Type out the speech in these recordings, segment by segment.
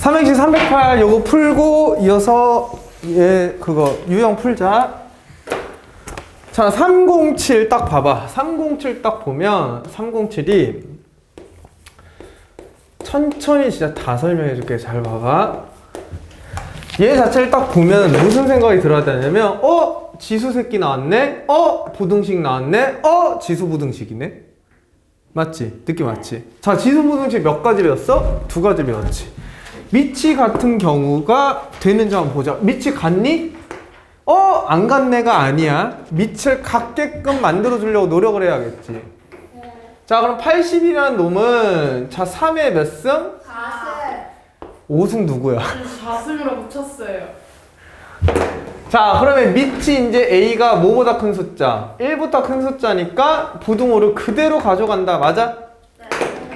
300씩 308 요거 풀고 이어서 얘 그거 유형 풀자. 자, 307 딱 봐봐. 307 딱 보면 307이 천천히 진짜 다 설명해 줄게. 잘 봐봐. 얘 자체를 딱 보면 무슨 생각이 들어야 되냐면 어? 지수 새끼 나왔네? 어? 부등식 나왔네? 어? 지수 부등식이네? 맞지? 느낌 맞지? 자, 지수 부등식 몇 가지 배웠어? 두 가지 배웠지. 밑이 같은 경우가 되는지 한번 보자. 밑이 같니? 어? 안 같네가 아니야. 밑을 같게끔 만들어 주려고 노력을 해야겠지. 자, 그럼 80이라는 놈은 자, 3의 몇 승? 5승 누구야? 4승으로 붙였어요. 자, 그러면 밑이 이제 A가 뭐보다 큰 숫자? 1보다 큰 숫자니까 부등호를 그대로 가져간다. 맞아?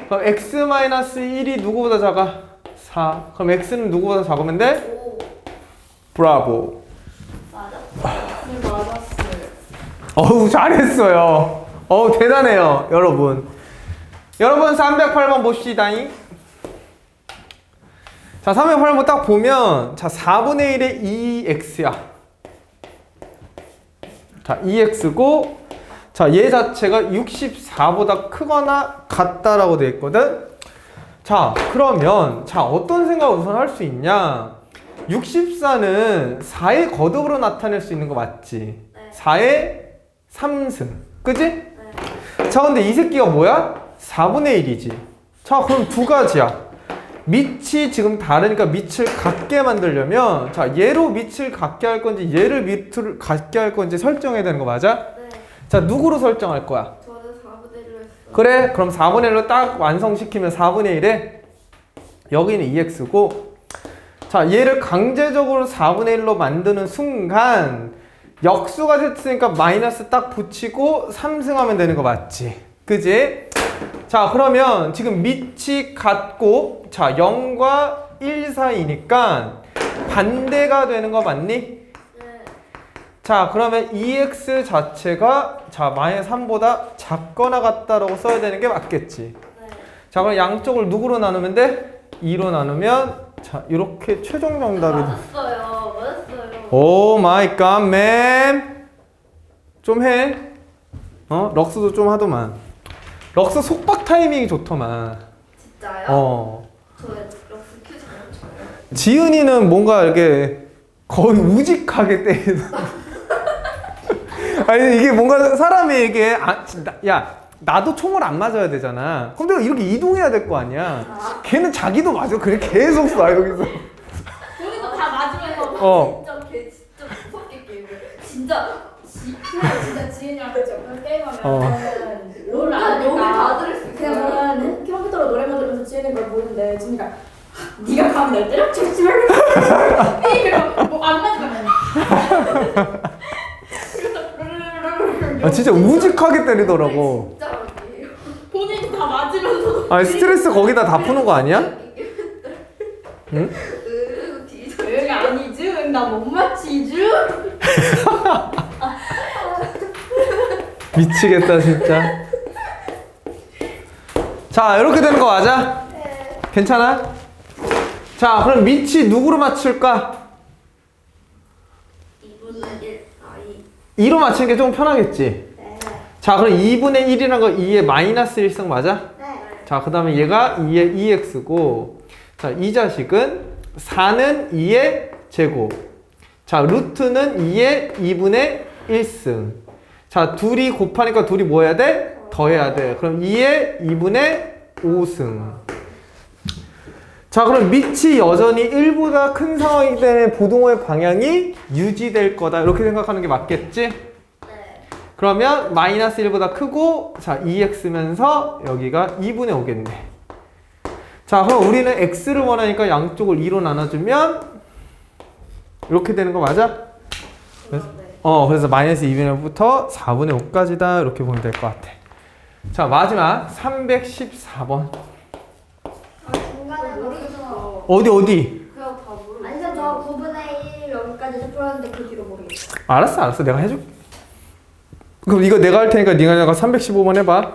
그럼 x-1이 누구보다 작아? 4. 그럼 x는 누구보다 작으면 돼? 브라보. 네, 맞았어요. 어우, 잘했어요. 어우, 대단해요, 여러분. 여러분, 308번 봅시다잉. 자, 308번 딱 보면, 자, 4분의 1의 2x야. 자, 2x고, 자, 얘 자체가 64보다 크거나 같다라고 되어 있거든? 자, 그러면, 자, 어떤 생각을 우선 할 수 있냐? 64는 4의 거듭으로 나타낼 수 있는 거 맞지? 4의 3승. 그지? 자, 근데 이 새끼가 뭐야? 4분의 1이지. 자, 그럼 두 가지야. 밑이 지금 다르니까 밑을 같게 만들려면, 자, 얘로 밑을 같게 할 건지, 얘를 밑을 같게 할 건지 설정해야 되는 거 맞아? 자, 누구로 설정할 거야? 그래, 그럼 4분의 1로 딱 완성시키면 4분의 1에 여기는 2x고, 자, 얘를 강제적으로 4분의 1로 만드는 순간, 역수가 됐으니까 마이너스 딱 붙이고 3승하면 되는 거 맞지? 그지? 자, 그러면 지금 밑이 같고, 자, 0과 1 사이니까 반대가 되는 거 맞니? 네. 자, 그러면 2x 자체가 자, 마이너스 3보다 작거나 같다라고 써야 되는 게 맞겠지? 네. 자, 그럼 양쪽을 누구로 나누면 돼? 2로 나누면 자, 이렇게 최종 정답이 돼. 맞았어요. 맞았어요. 오 마이 갓, 맨. 좀 해. 어? 럭스도 좀 하더만. 럭스 속박 타이밍이 좋더만. 진짜요? 어. 저 럭스 쳐요. 지은이는 뭔가 이렇게 거의 우직하게 때리는. 아니 이게 뭔가 사람이 이게 아, 나- 야 나도 총을 안 맞아야 되잖아. 그럼 내가 이렇게 이동해야 될 거 아니야. 걔는 자기도 맞아. 그래 계속 쏴 여기서. 우리도 다 맞으면서 어. 진짜 걔 진짜 무섭게 게임을. 진짜 지, 그냥 진짜 지은이랑 같이 옆에서 게임하면 어. 롤을 안 하니까 들을 수 있어요. 그냥 저는 컴퓨터로 노래만 들으면서 지은이 걸 보는데 지은이가 네가 감히 날 때려? 잠시 말고 이러고 뭐안 맞으면 아 진짜 우직하게 때리더라고. 진짜 아니에요. 본인이 다 맞으면서도 아니 스트레스 거기다 다 푸는 거 아니야? 응? 으 뒤져. 아니지? 나못 맞히지? 미치겠다 진짜. 자 이렇게 되는 거 맞아? 괜찮아? 자 그럼 밑이 누구로 맞출까? 2분의 1. 아 2. 2로 맞추는 게 좀 편하겠지? 네. 자 그럼 2분의 1이라는 거 2의 마이너스 1승 맞아? 네. 자 그 다음에 얘가 2의 2x고 자 이 자식은 4는 2의 제곱 자 루트는 2의 2분의 1승 자 둘이 곱하니까 둘이 뭐 해야 돼? 더해야 돼 그럼 2의 2분의 5승 자 그럼 밑이 여전히 1보다 큰 상황이기 때문에 부동호의 방향이 유지될 거다 이렇게 생각하는 게 맞겠지? 네. 그러면 마이너스 1보다 크고 자 2x면서 여기가 2분의 5겠네 자 그럼 우리는 x를 원하니까 양쪽을 2로 나눠주면 이렇게 되는 거 맞아? 네. 어 그래서 마이너스 2분의 5부터 4분의 5까지다 이렇게 보면 될 것 같아 자 마지막 314번 아, 중간에 모르겠 어. 어디 어디 그냥 다 모르겠어. 아니 저 9분의 1 여기까지 풀었는데 그 뒤로 모르겠어. 알았어 알았어 내가 해줄게 그럼 이거 내가 할 테니까 네가 내가 315번 해봐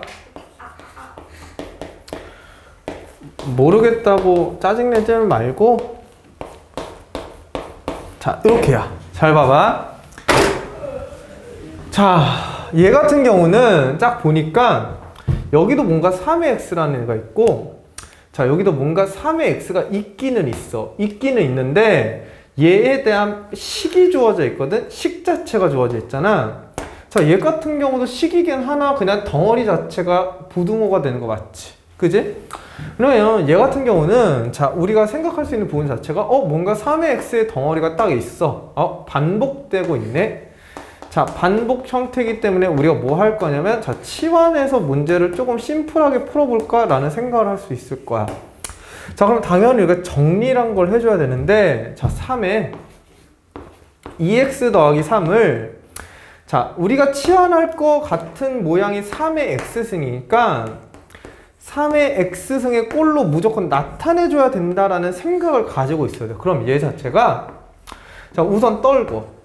모르겠다고 짜증내지 말고 자 이렇게야 잘 봐봐 자 얘 같은 경우는 딱 보니까 여기도 뭔가 3의 x라는 애가 있고 자 여기도 뭔가 3의 x가 있기는 있어. 있기는 있는데 얘에 대한 식이 주어져 있거든. 식 자체가 주어져 있잖아. 자얘 같은 경우도 식이긴 하나 그냥 덩어리 자체가 부등호가 되는 거 맞지. 그지? 그러면 얘 같은 경우는 자 우리가 생각할 수 있는 부분 자체가 어 뭔가 3의 x의 덩어리가 딱 있어. 어 반복되고 있네 자 반복 형태이기 때문에 우리가 뭐 할 거냐면 자 치환해서 문제를 조금 심플하게 풀어볼까 라는 생각을 할 수 있을 거야. 자 그럼 당연히 우리가 정리란 걸 해줘야 되는데 자 3에 2x 더하기 3을 자 우리가 치환할 거 같은 모양이 3의 x승이니까 3의 x승의 꼴로 무조건 나타내줘야 된다라는 생각을 가지고 있어야 돼. 그럼 얘 자체가 자 우선 떨고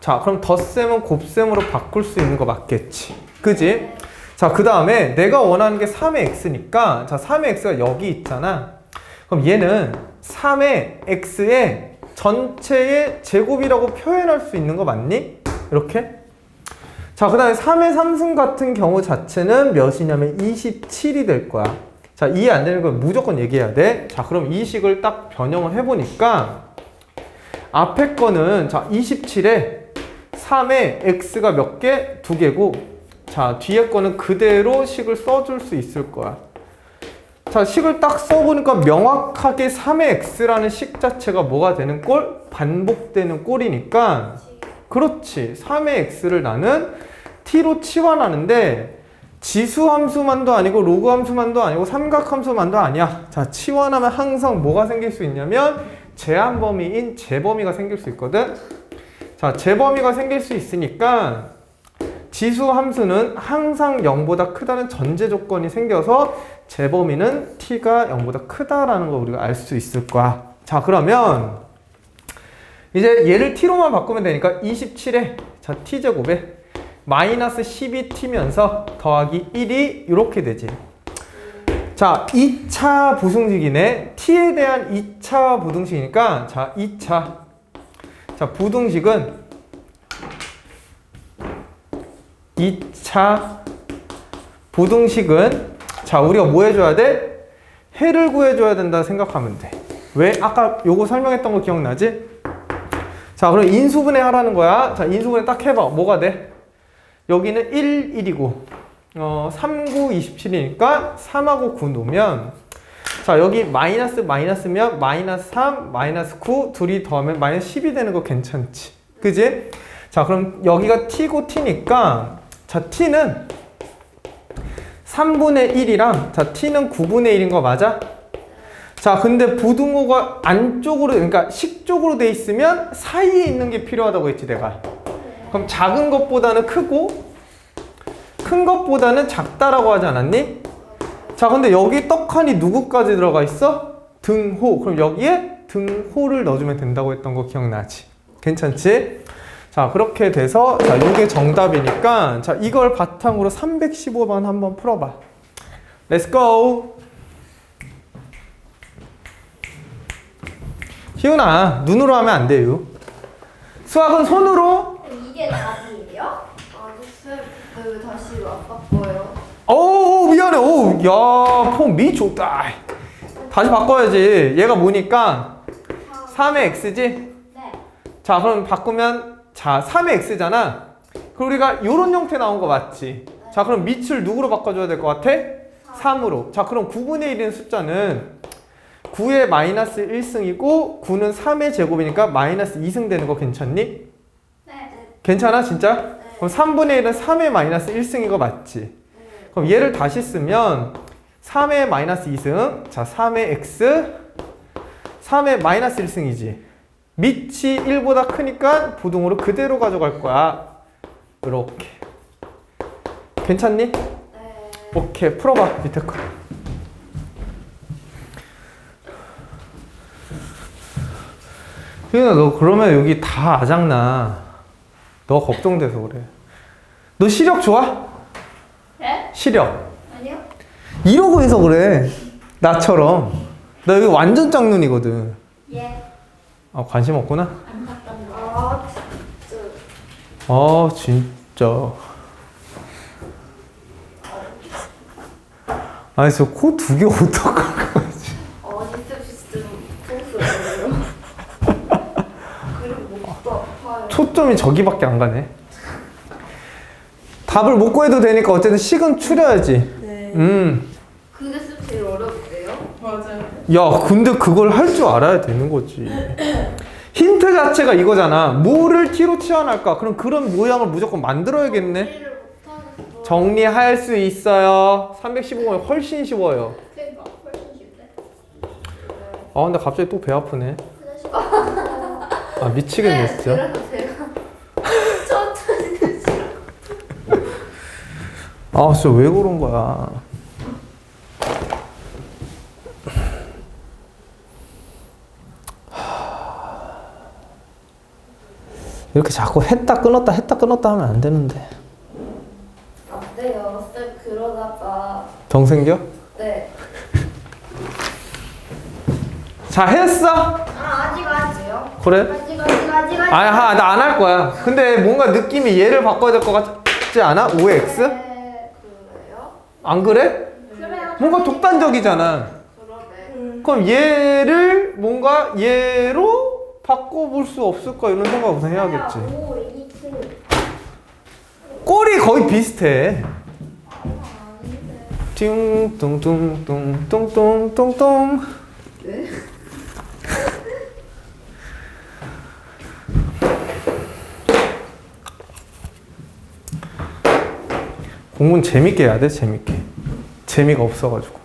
자 그럼 덧셈은 곱셈으로 바꿀 수 있는 거 맞겠지 그지? 자 그 다음에 내가 원하는 게 3의 x니까 자 3의 x가 여기 있잖아 그럼 얘는 3의 x의 전체의 제곱이라고 표현할 수 있는 거 맞니? 이렇게? 자, 그 다음에 3의 3승 같은 경우 자체는 몇이냐면 27이 될 거야. 자, 이해 안 되는 건 무조건 얘기해야 돼. 자, 그럼 이 식을 딱 변형을 해보니까 앞에 거는 자, 27에 3의 x가 몇 개? 두 개고 자, 뒤에 거는 그대로 식을 써줄 수 있을 거야. 자, 식을 딱 써보니까 명확하게 3의 x라는 식 자체가 뭐가 되는 꼴? 반복되는 꼴이니까 그렇지. 3의 x를 나는 t로 치환하는데 지수 함수만도 아니고 로그 함수만도 아니고 삼각 함수만도 아니야. 자, 치환하면 항상 뭐가 생길 수 있냐면 제한 범위인 재범위가 생길 수 있거든. 자, 재범위가 생길 수 있으니까 지수 함수는 항상 0보다 크다는 전제 조건이 생겨서 재범위는 t가 0보다 크다라는 걸 우리가 알 수 있을 거야. 자, 그러면 이제 얘를 t로만 바꾸면 되니까 27에 자 t제곱에 마이너스 12t면서 더하기 1이 이렇게 되지. 자, 2차 부등식이네. t에 대한 2차 부등식이니까 자, 2차. 자, 부등식은 2차 부등식은 자, 우리가 뭐 해줘야 돼? 해를 구해줘야 된다 생각하면 돼. 왜? 아까 요거 설명했던 거 기억나지? 자, 그럼 인수분해 하라는 거야. 자, 인수분해 딱 해봐. 뭐가 돼? 여기는 1, 1이고, 어, 3, 9, 27이니까 3하고 9 놓으면, 자, 여기 마이너스 마이너스면 마이너스 3, 마이너스 9, 둘이 더하면 마이너스 10이 되는 거 괜찮지? 그지? 자, 그럼 여기가 t고 t니까, 자, t는 3분의 1이랑, 자, t는 9분의 1인 거 맞아? 자, 근데 부등호가 안쪽으로, 그러니까 식 쪽으로 돼 있으면 사이에 있는 게 필요하다고 했지, 내가. 그럼 작은 것보다는 크고, 큰 것보다는 작다라고 하지 않았니? 자, 근데 여기 떡하니 누구까지 들어가 있어? 등호. 그럼 여기에 등호를 넣어주면 된다고 했던 거 기억나지? 괜찮지? 자, 그렇게 돼서, 자, 이게 정답이니까, 자, 이걸 바탕으로 315번 한번 풀어봐. Let's go! 희훈아, 눈으로 하면 안 돼요. 수학은 손으로. 이게 답이에요? 아니 쌤, 왜 다시 안 바꿔요? 오, 미안해. 오, 야, 폼미 좋다. 다시 바꿔야지. 얘가 뭐니까 3의 x지? 네. 자, 그럼 바꾸면 자, 3의 x잖아. 그럼 우리가 이런 형태 나온 거 맞지? 자, 그럼 밑을 누구로 바꿔줘야 될 것 같아? 3 으로. 자, 그럼 9분의 1인 숫자는 9의 마이너스 1승이고 9는 3의 제곱이니까 마이너스 2승 되는 거 괜찮니? 네. 괜찮아 진짜? 그럼 3분의 1은 3의 마이너스 1승인 거 맞지? 그럼 얘를 다시 쓰면 3의 마이너스 2승. 자 3의 x. 3의 마이너스 1승이지. 밑이 1보다 크니까 부등호로 그대로 가져갈 거야. 이렇게. 괜찮니? 네. 오케이 풀어봐 밑에 거 희은아 너 그러면 여기 다 아작나? 너 걱정돼서 그래. 너 시력 좋아? 네? 시력 아니요? 이러고 해서 그래 나처럼. 나 여기 완전 짝눈이거든. 예. 아, 관심 없구나? 아 진짜. 아, 진짜. 아니, 저 코 두 개 어떡할. 그리고 목도 아파요. 초점이 저기밖에 안 가네. 답을 못 구해도 되니까 어쨌든 식은 추려야지. 네. 음. 그게 쌤 제일 어려운데요? 맞아요. 야, 근데 그걸 할 줄 알아야 되는 거지. 힌트 자체가 이거잖아. 뭐를 t로 치환할까? 그럼 그런 모양을 무조건 만들어야겠네. 못하겠어. 정리할 수 있어요. 315면 훨씬 쉬워요. 그러니까 훨씬. 아, 근데 갑자기 또 배 아프네. 아, 미치겠네, 진짜. 그래서 제가 천천히 드시라고. 아, 진짜 왜 그런 거야. 이렇게 자꾸 했다 끊었다 했다 끊었다 하면 안 되는데. 안 돼요. 쌤 그러다가 정 생겨? 네. 자, 했어? 아 아직 아직요. 그래? 아직 아직 아직 아직. 아, 나안 할 거야. 근데 뭔가 느낌이 얘를 바꿔야 될 것 같지 않아? 5x? 네. 안 그래? 뭔가 독단적이잖아. 그럼 얘를 뭔가 얘로 바꿔볼 수 없을까 이런 생각 우선 해야겠지. 꼴이 거의 비슷해. 아닌데. 띵뚱뚱뚱뚱뚱뚱뚱. 네? 공부는 재밌게 해야 돼, 재밌게. 재미가 없어가지고.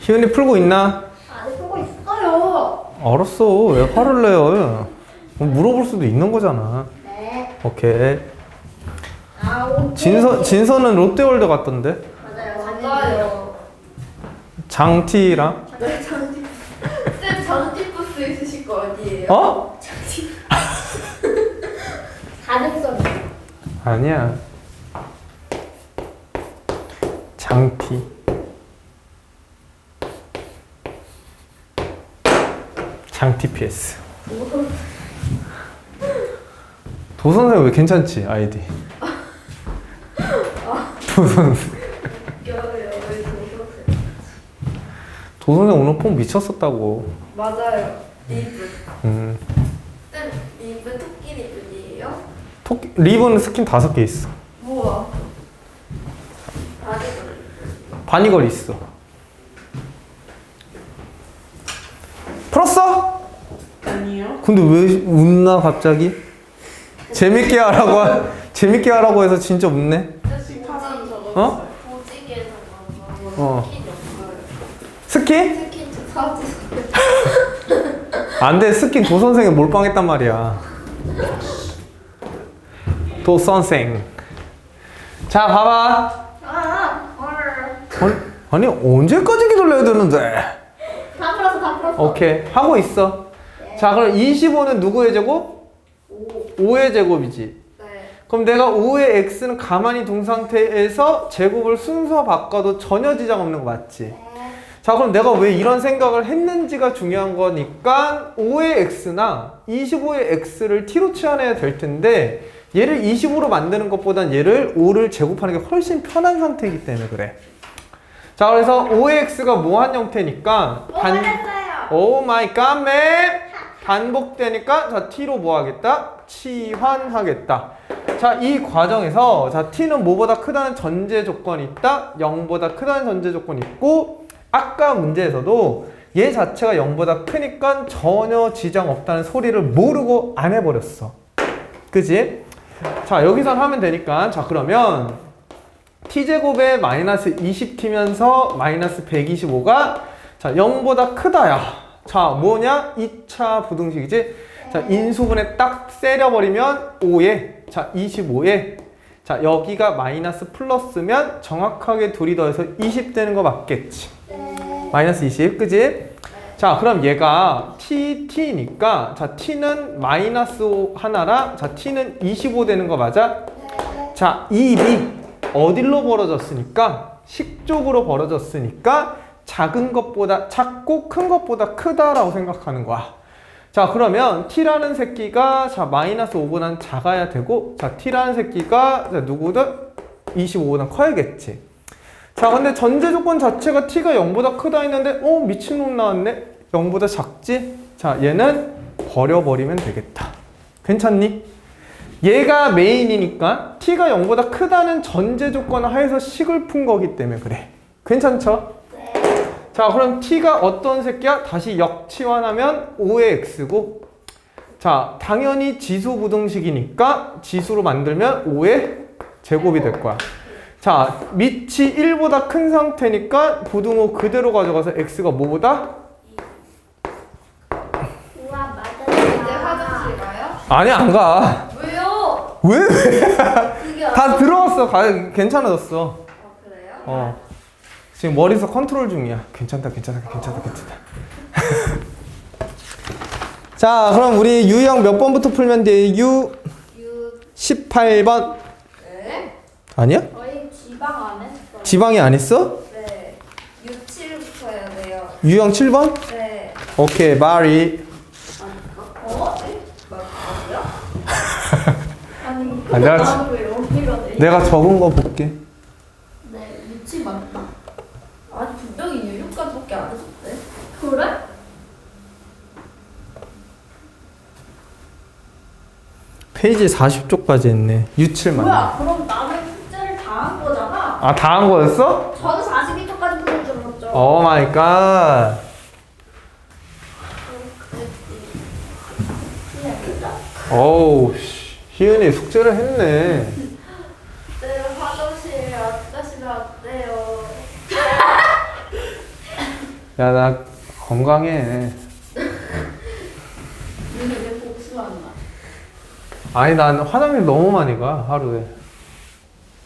희은이 풀고 있나? 알았어. 왜 화를 내요? 뭐 물어볼 수도 있는 거잖아. 네. 오케이. 아 오. 진서 진서는 롯데월드 갔던데. 맞아요. 맞아요. 장티랑 네, 전티. 쌤 전티부스 있으실 거 어디예요? 어? 가능성. 아니야. 장티. 장티 PS. 도선생 왜 괜찮지 아이디? 도선생. 웃겨요. 왜 그러세요? 도선생 오늘 폼 미쳤었다고. 맞아요. 리븐. 음. 쌤 리븐 토끼 리븐이에요? 토끼, 리본 스킨 다섯 개 있어. 우와. 아직 바니걸 있어. 아니요. 근데 왜 웃나 갑자기? 재밌게 하라고 하- 재밌게 하라고 해서 진짜 웃네. 적었어요. 어? 보직에서 어. 스킨 없어요. 스킨? 스킨 좀 사주세요. 안 돼. 스킨 도 선생에 몰빵했단 말이야. 도 선생. 자, 봐봐. 아. 헐. 아니, 아니 언제까지 기다려야 되는데? 다 풀었어 다 풀었어. 오케이. 하고 있어. 자, 그럼 25는 누구의 제곱? 5 의 제곱이지. 네. 그럼 내가 5의 x는 가만히 둔 상태에서 제곱을 순서 바꿔도 전혀 지장 없는 거 맞지? 네. 자 그럼 내가 왜 이런 생각을 했는지가 중요한 거니까 5의 x나 25의 x를 t로 치환해야 될 텐데 얘를 25로 만드는 것보단 얘를 5를 제곱하는 게 훨씬 편한 상태이기 때문에 그래 자 그래서 5의 x가 뭐한 형태니까 반... 했어요. 오 마이 갓 맨 반복되니까 자 t로 뭐 하겠다? 치환하겠다. 자 이 과정에서 자 t는 뭐보다 크다는 전제 조건이 있다. 0보다 크다는 전제 조건이 있고 아까 문제에서도 얘 자체가 0보다 크니까 전혀 지장 없다는 소리를 모르고 안 해버렸어. 그지? 자 여기선 하면 되니까 자 그러면 t제곱에 마이너스 20t면서 마이너스 125가 자 0보다 크다야 자 뭐냐? 2차 부등식이지 자 인수분해 딱 세려버리면 5에 자 25에. 자 여기가 마이너스 플러스면 정확하게 둘이 더해서 20 되는 거 맞겠지? 마이너스 20 그지? 자 그럼 얘가 t, t니까 자 t는 마이너스 5 하나랑 자 t는 25 되는 거 맞아? 자, 이 입이 어디로 벌어졌으니까? 식 쪽으로 벌어졌으니까 작은 것보다 작고 큰 것보다 크다라고 생각하는 거야. 자, 그러면 t라는 새끼가 자 마이너스 5보다는 작아야 되고 자 t라는 새끼가 자, 누구든 25보다 커야겠지. 자, 근데 전제 조건 자체가 t가 0보다 크다 했는데 어 미친놈 나왔네. 0보다 작지? 자, 얘는 버려버리면 되겠다. 괜찮니? 얘가 메인이니까 t가 0보다 크다는 전제 조건 하에서 식을 푼 거기 때문에 그래. 괜찮죠? 자, 그럼 t가 어떤 새끼야? 다시 역치환하면 5의 x고 자, 당연히 지수 부등식이니까 지수로 만들면 5의 제곱이 될 거야. 자, 밑이 1보다 큰 상태니까 부등호 그대로 가져가서 x가 뭐보다? 우와 맞아. 이제 화장실 가요? 아니, 안 가. 왜요? 왜? 그게 다 들어왔어. 가, 괜찮아졌어. 아, 그래요? 어. 지금 머리에서 컨트롤 중이야. 괜찮다, 괜찮다, 괜찮다, 괜찮다. 자, 그럼 우리 유형 몇 번부터 풀면 돼? 유유 18번. 네? 아니야? 저희 지방 안 했어요. 지방이 안 했어? 네. 유7부터 해야 돼요. 유형 7번? 네. 오케이, 마리. 어? 네? 맞아요? 아니 아, 나도 왜 여기가 돼? 내가 적은 거 볼게. 네 위치 맞다. 아니 분명히 유6까지밖에 안 했었대. 그래? 페이지 40쪽까지 했네. 유7 맞네. 뭐야? 그럼 나는 숙제를 다 한 거잖아. 아, 다 한 거였어? 저는 42초까지 푸는 줄 알았죠. 오 마이 갓. 어우, 씨. 희은이 숙제를 했네. 네, 화장실 아저씨 왔대요. 야, 나 건강해. 오늘 내 복수한다. 아니, 난 화장실 너무 많이 가, 하루에.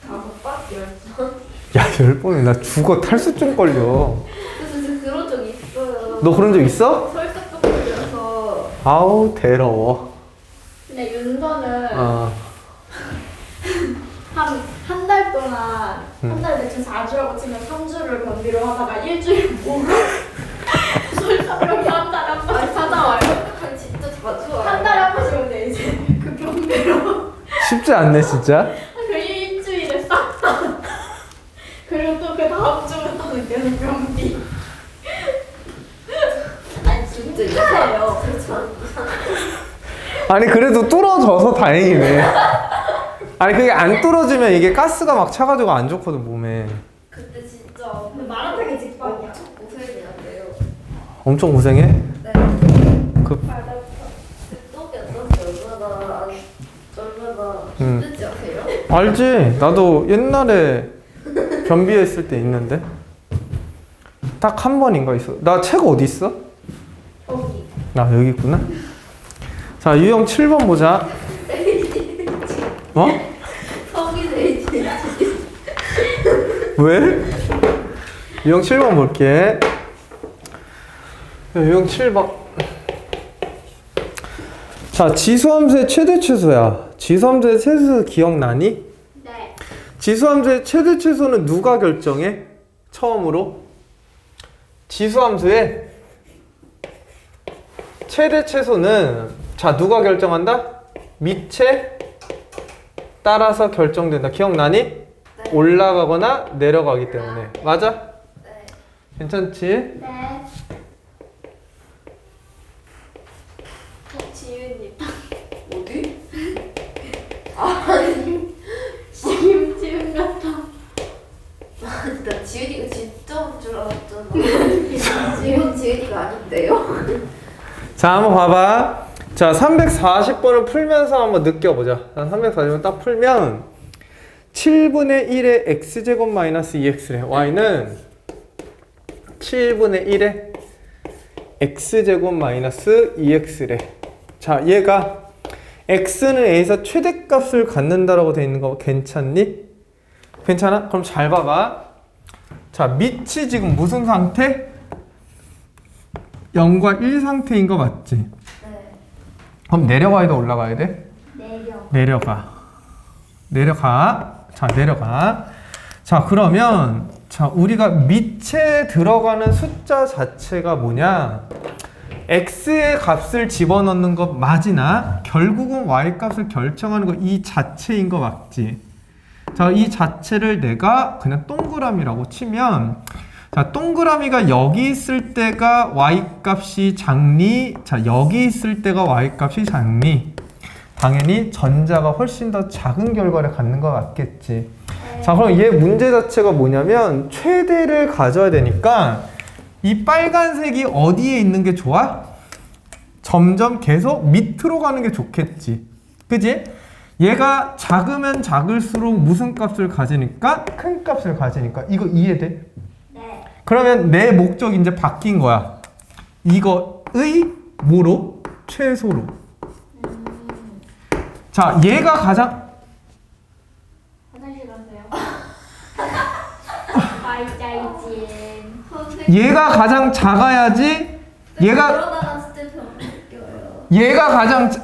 다섯 번? 열 번? 야, 열 번에 나 죽어. 탈수증 걸려. 그래서 진짜 그런 적 있어요. 너 그런 적 있어? 설득도 걸려서 아우, 더러워. 근데 윤서는 어. 한 한 달 동안 음. 한달 대충 4주라고 치면 3주를 변비로 하다가 일주일 모르 설사병이 한 달에 한 번씩 찾아와요. 그 변비로 쉽지 않네, 진짜. 그 일주일에 싹 다. 그리고 또 그 다음 주부터는 계속 변비. 아니 진짜 이상해요. 그렇죠. 아니, 그래도 뚫어져서 다행이네. 아니, 그게 안 뚫어지면 이게 가스가 막 차가지고 안 좋거든, 몸에. 그때 진짜 근데 마라탕이 직방이야. 고생해야 돼요. 엄청 고생해? 네. 그, 안 나서 얼마나 얼마나 음. 힘든지 아세요? 알지? 나도 옛날에 변비했을 때 있는데. 딱 한 번인가 있어. 나 책 어디 있어? 거기. 나 여기 있구나. 자, 유형 7번 보자. 어? 성이 되지. 왜? 유형 7번 볼게. 유형 7번. 자, 지수함수의 최대 최소야. 지수함수의 최소 기억나니? 네. 지수함수의 최대 최소는 누가 결정해? 처음으로? 지수함수의 최대 최소는 자, 누가 결정한다? 밑에 따라서 결정된다. 기억나니? 네. 올라가거나 내려가기 때문에. 맞아? 네. 괜찮지? 네. 지윤이 어디? 지금 지금 같아. 아니 나 지은이가 진짜 온 줄 알았잖아. 지금 지은이가 아닌데요? 자, 한번 봐봐. 자, 340번을 풀면서 한번 느껴보자. 340번 딱 풀면 7분의 1의 x제곱 마이너스 2x래. y는 7분의 1의 x제곱 마이너스 2x래. 자, 얘가 x는 a에서 최대값을 갖는다라고 돼 있는 거 괜찮니? 괜찮아? 그럼 잘 봐봐. 자, 밑이 지금 무슨 상태? 0과 1 상태인 거 맞지? 네. 그럼 내려가야 돼, 올라가야 돼? 내려. 내려가. 내려가. 자, 내려가. 자, 그러면 자, 우리가 밑에 들어가는 숫자 자체가 뭐냐? x의 값을 집어넣는 것 맞으나 결국은 y 값을 결정하는 거이 자체인 거 맞지? 자, 이 자체를 내가 그냥 동그라미라고 치면 자, 동그라미가 여기 있을 때가 y 값이 작니? 자, 여기 있을 때가 y 값이 작니? 당연히 전자가 훨씬 더 작은 결과를 갖는 것 같겠지. 자, 그럼 얘 문제 자체가 뭐냐면 최대를 가져야 되니까 이 빨간색이 어디에 있는 게 좋아? 점점 계속 밑으로 가는 게 좋겠지. 그지? 얘가 작으면 작을수록 무슨 값을 가지니까 큰 값을 가지니까 이거 이해돼? 네. 그러면 내 목적이 이제 바뀐 거야. 이거의 뭐로? 최소로. 자, 얘가 가장 화장실 가세요. 아이짜이진. 얘가 가장 작아야지 얘가 그러다 갔을 때병 느껴요. 얘가 가장 자-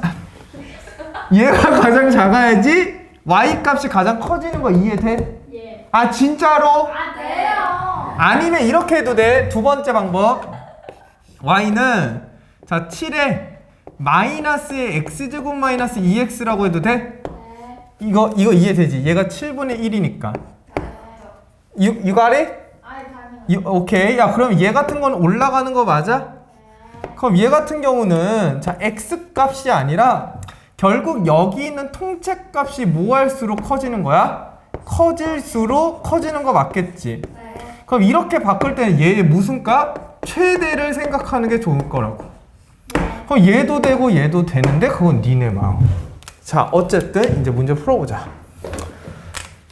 얘가 가장 작아야지 y 값이 가장 커지는 거 이해돼? 예. 아 진짜로? 아 돼요. 아니면 이렇게 해도 돼. 두 번째 방법. y는 자 7에 마이너스의 x제곱 마이너스 2x라고 해도 돼? 이거 이거 이해되지? 얘가 7분의 1이니까. You, you got it? 아이 당연. 이- 오케이. 야, 그럼 얘 같은 건 올라가는 거 맞아? 그럼 얘 같은 경우는 자, x 값이 아니라 결국 여기 있는 통째 값이 뭐 할수록 커지는 거야? 커질수록 커지는 거 맞겠지? 그럼 이렇게 바꿀 때는 얘의 무슨 값? 최대를 생각하는 게 좋을 거라고. 그럼 얘도 되고 얘도 되는데 그건 니네 마음. 자, 어쨌든 이제 문제 풀어보자.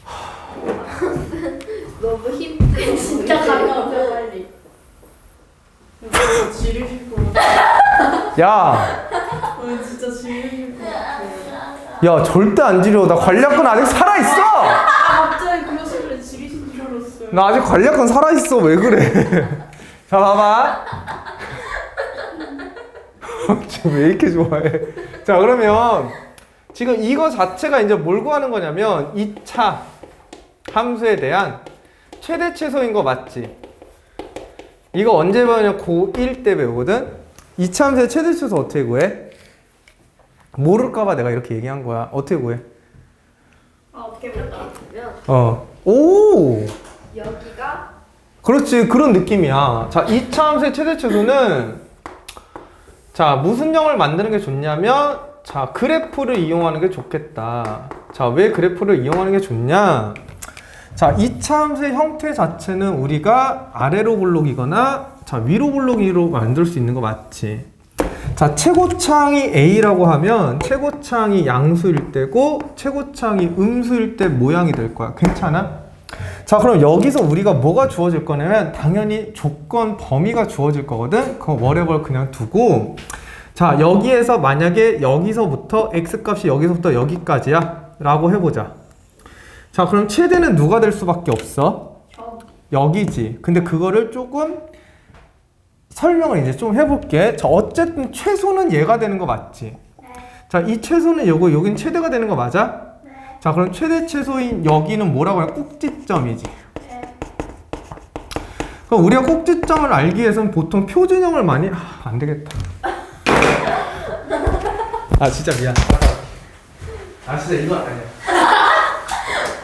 너무 힘들어. 진짜 가까워요 빨리. 지르실 거 야, 같아. 진짜 지르실 거 같아. 야, 절대 안 지려. 나 관략근 아직 살아 있어! 아, 갑자기 그러시길래 지르신 줄 알았어요. 나 아직 관략근 살아 있어. 왜 그래? 자, 봐봐. 지금 왜 이렇게 좋아해? 자, 그러면 지금 이거 자체가 이제 뭘 구하는 거냐면 2차 함수에 대한 최대 최소인 거 맞지? 이거 언제 배우냐? 고1 때 배우거든? 2차 함수의 최대 최소 어떻게 구해? 모를까봐 내가 이렇게 얘기한 거야. 어떻게 구해? 아, 어떻게? 그러면 어. 오! 여기가 그렇지 그런 느낌이야 자 2차 함수의 최대 최소는 자 무슨 형을 만드는 게 좋냐면 자 그래프를 이용하는 게 좋겠다 자 왜 그래프를 이용하는 게 좋냐 자 2차 함수의 형태 자체는 우리가 아래로 블록이거나 자 위로 블록으로 만들 수 있는 거 맞지 자 최고창이 A라고 하면 최고창이 양수일 때고 최고창이 음수일 때 모양이 될 거야. 괜찮아? 자 그럼 여기서 우리가 뭐가 주어질 거냐면 당연히 조건 범위가 주어질 거거든. 그럼 whatever 그냥 두고. 자 여기에서 만약에 여기서부터 x값이 여기서부터 여기까지야? 라고 해보자. 자 그럼 최대는 누가 될 수밖에 없어. 여기지. 근데 그거를 조금 설명을 이제 좀 해볼게 자 어쨌든 최소는 얘가 되는 거 맞지 자 이 최소는 요거 여긴 최대가 되는 거 맞아? 자 그럼 최대 최소인 여기는 뭐라고 해요? 꼭지점이지. 그럼 우리가 꼭지점을 알기 위해서는 보통 표준형을 많이 아, 안 되겠다. 아 진짜 미안. 아 진짜 이거 아니야.